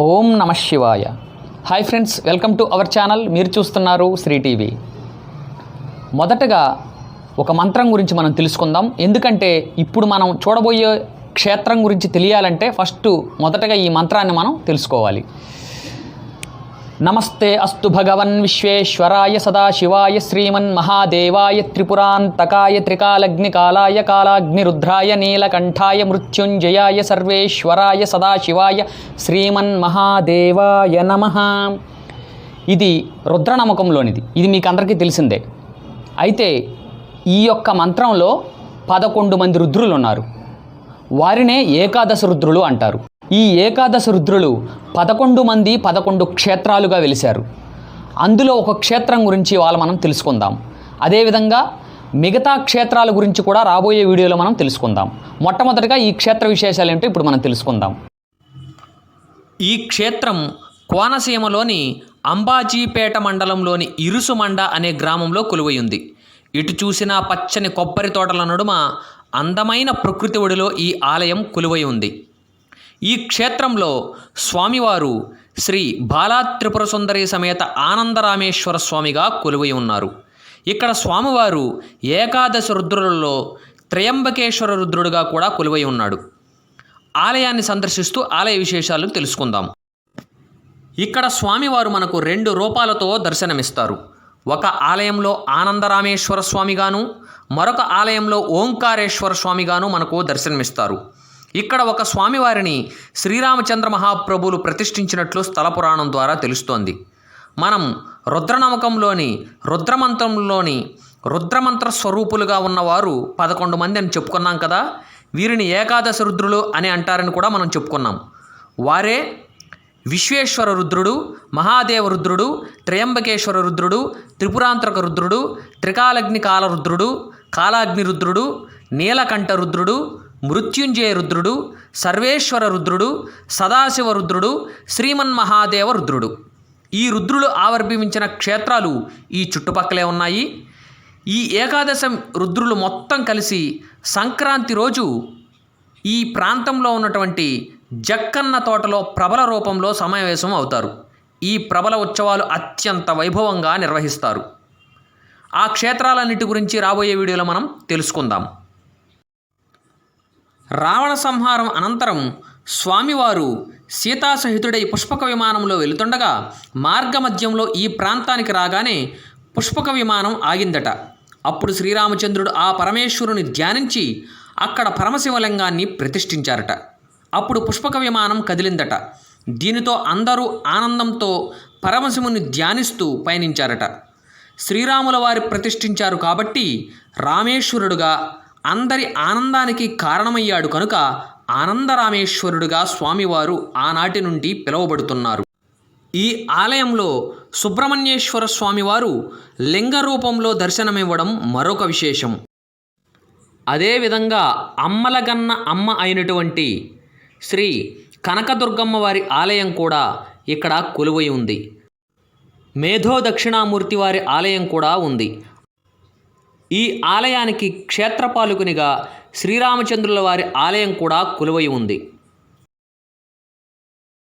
ఓం నమ శివాయ. Hi friends welcome to our channel మీరు చూస్తున్నారు శ్రీ టీవీ. మొదటగా ఒక మంత్రం గురించి మనం తెలుసుకుందాం. ఎందుకంటే ఇప్పుడు మనం చూడబోయే క్షేత్రం గురించి తెలియాలంటే ఫస్ట్ మొదటగా ఈ మంత్రాన్ని మనం తెలుసుకోవాలి. నమస్తే అస్తు భగవన్ విశ్వేశ్వరాయ సదాశివాయ శ్రీమన్ మహాదేవాయ త్రిపురాంతకాయ త్రికాలగ్నికాలాయ కాలాగ్నిరుద్రాయ నీలకంఠాయ మృత్యుంజయాయ సర్వేశ్వరాయ సదాశివాయ శ్రీమన్ మహాదేవాయ నమ. ఇది రుద్రనమకంలోనిది ఇది మీకు అందరికీ తెలిసిందే. అయితే ఈ యొక్క మంత్రంలో పదకొండు మంది రుద్రులు ఉన్నారు వారినే ఏకాదశ రుద్రులు అంటారు. ఈ ఏకాదశ రుద్రులు పదకొండు మంది పదకొండు క్షేత్రాలుగా వెలిశారు. అందులో ఒక క్షేత్రం గురించి వాళ్ళు మనం తెలుసుకుందాం. అదేవిధంగా మిగతా క్షేత్రాల గురించి కూడా రాబోయే వీడియోలో మనం తెలుసుకుందాం. మొట్టమొదటిగా ఈ క్షేత్ర విశేషాలు ఏంటో ఇప్పుడు మనం తెలుసుకుందాం. ఈ క్షేత్రం కోనసీమలోని అంబాజీపేట మండలంలోని ఇరుసుమండ అనే గ్రామంలో కొలువై ఉంది. ఇటు చూసినా పచ్చని కొబ్బరి తోటల నడుమ అందమైన ప్రకృతి ఒడిలో ఈ ఆలయం కొలువై ఉంది. ఈ క్షేత్రంలో స్వామివారు శ్రీ బాలా త్రిపుర సుందరి సమేత ఆనందరామేశ్వర స్వామిగా కొలువై ఉన్నారు. ఇక్కడ స్వామివారు ఏకాదశ రుద్రులలో త్రయంబకేశ్వర రుద్రుడుగా కూడా కొలువై ఉన్నాడు. ఆలయాన్ని సందర్శిస్తూ ఆలయ విశేషాలు తెలుసుకుందాం. ఇక్కడ స్వామివారు మనకు రెండు రూపాలతో దర్శనమిస్తారు. ఒక ఆలయంలో ఆనందరామేశ్వర స్వామిగాను మరొక ఆలయంలో ఓంకారేశ్వర స్వామిగాను మనకు దర్శనమిస్తారు. ఇక్కడ ఒక స్వామివారిని శ్రీరామచంద్ర మహాప్రభువులు ప్రతిష్ఠించినట్లు స్థల పురాణం ద్వారా తెలుస్తోంది. మనం రుద్రనమకంలోని రుద్రమంత్రంలోని రుద్రమంత్ర స్వరూపులుగా ఉన్నవారు పదకొండు మంది అని చెప్పుకున్నాం కదా. వీరిని ఏకాదశ రుద్రులు అని అంటారని కూడా మనం చెప్పుకున్నాం. వారే విశ్వేశ్వర రుద్రుడు మహాదేవ రుద్రుడు త్రయంబకేశ్వర రుద్రుడు త్రిపురాంతరక రుద్రుడు త్రికాలగ్ని కాల రుద్రుడు కాలాగ్ని రుద్రుడు నీలకంఠ రుద్రుడు మృత్యుంజయ రుద్రుడు సర్వేశ్వర రుద్రుడు సదాశివ రుద్రుడు శ్రీమన్మహాదేవ రుద్రుడు ఈ రుద్రులు ఆవిర్భవించిన క్షేత్రాలు ఈ చుట్టుపక్కలే ఉన్నాయి. ఈ ఏకాదశ రుద్రులు మొత్తం కలిసి సంక్రాంతి రోజు ఈ ప్రాంతంలో ఉన్నటువంటి జక్కన్న తోటలో ప్రబల రూపంలో సమావేశం అవుతారు. ఈ ప్రబల ఉత్సవాలు అత్యంత వైభవంగా నిర్వహిస్తారు. ఆ క్షేత్రాలన్నిటి గురించి రాబోయే వీడియోలో మనం తెలుసుకుందాం. రావణ సంహారం అనంతరం స్వామివారు సీతాసహితుడై పుష్పక విమానంలో వెళుతుండగా మార్గమధ్యంలో ఈ ప్రాంతానికి రాగానే పుష్పక విమానం ఆగిందట. అప్పుడు శ్రీరామచంద్రుడు ఆ పరమేశ్వరుని ధ్యానించి అక్కడ పరమశివలింగాన్ని ప్రతిష్ఠించారట. అప్పుడు పుష్పక విమానం కదిలిందట. దీనితో అందరూ ఆనందంతో పరమశివుని ధ్యానిస్తూ పయనించారట. శ్రీరాముల వారి ప్రతిష్ఠించారు కాబట్టి రామేశ్వరుడుగా అందరి ఆనందానికి కారణమయ్యాడు కనుక ఆనందరామేశ్వరుడుగా స్వామివారు ఆనాటి నుండి పిలువబడుతున్నారు. ఈ ఆలయంలో సుబ్రహ్మణ్యేశ్వర స్వామివారు లింగ రూపంలో దర్శనమివ్వడం మరొక విశేషం. అదేవిధంగా అమ్మలగన్న అమ్మ అయినటువంటి శ్రీ కనకదుర్గమ్మ వారి ఆలయం కూడా ఇక్కడ కొలువై ఉంది. మేధో దక్షిణామూర్తి వారి ఆలయం కూడా ఉంది. ఈ ఆలయానికి క్షేత్రపాలకునిగా శ్రీరామచంద్రుల వారి ఆలయం కూడా కొలువై ఉంది.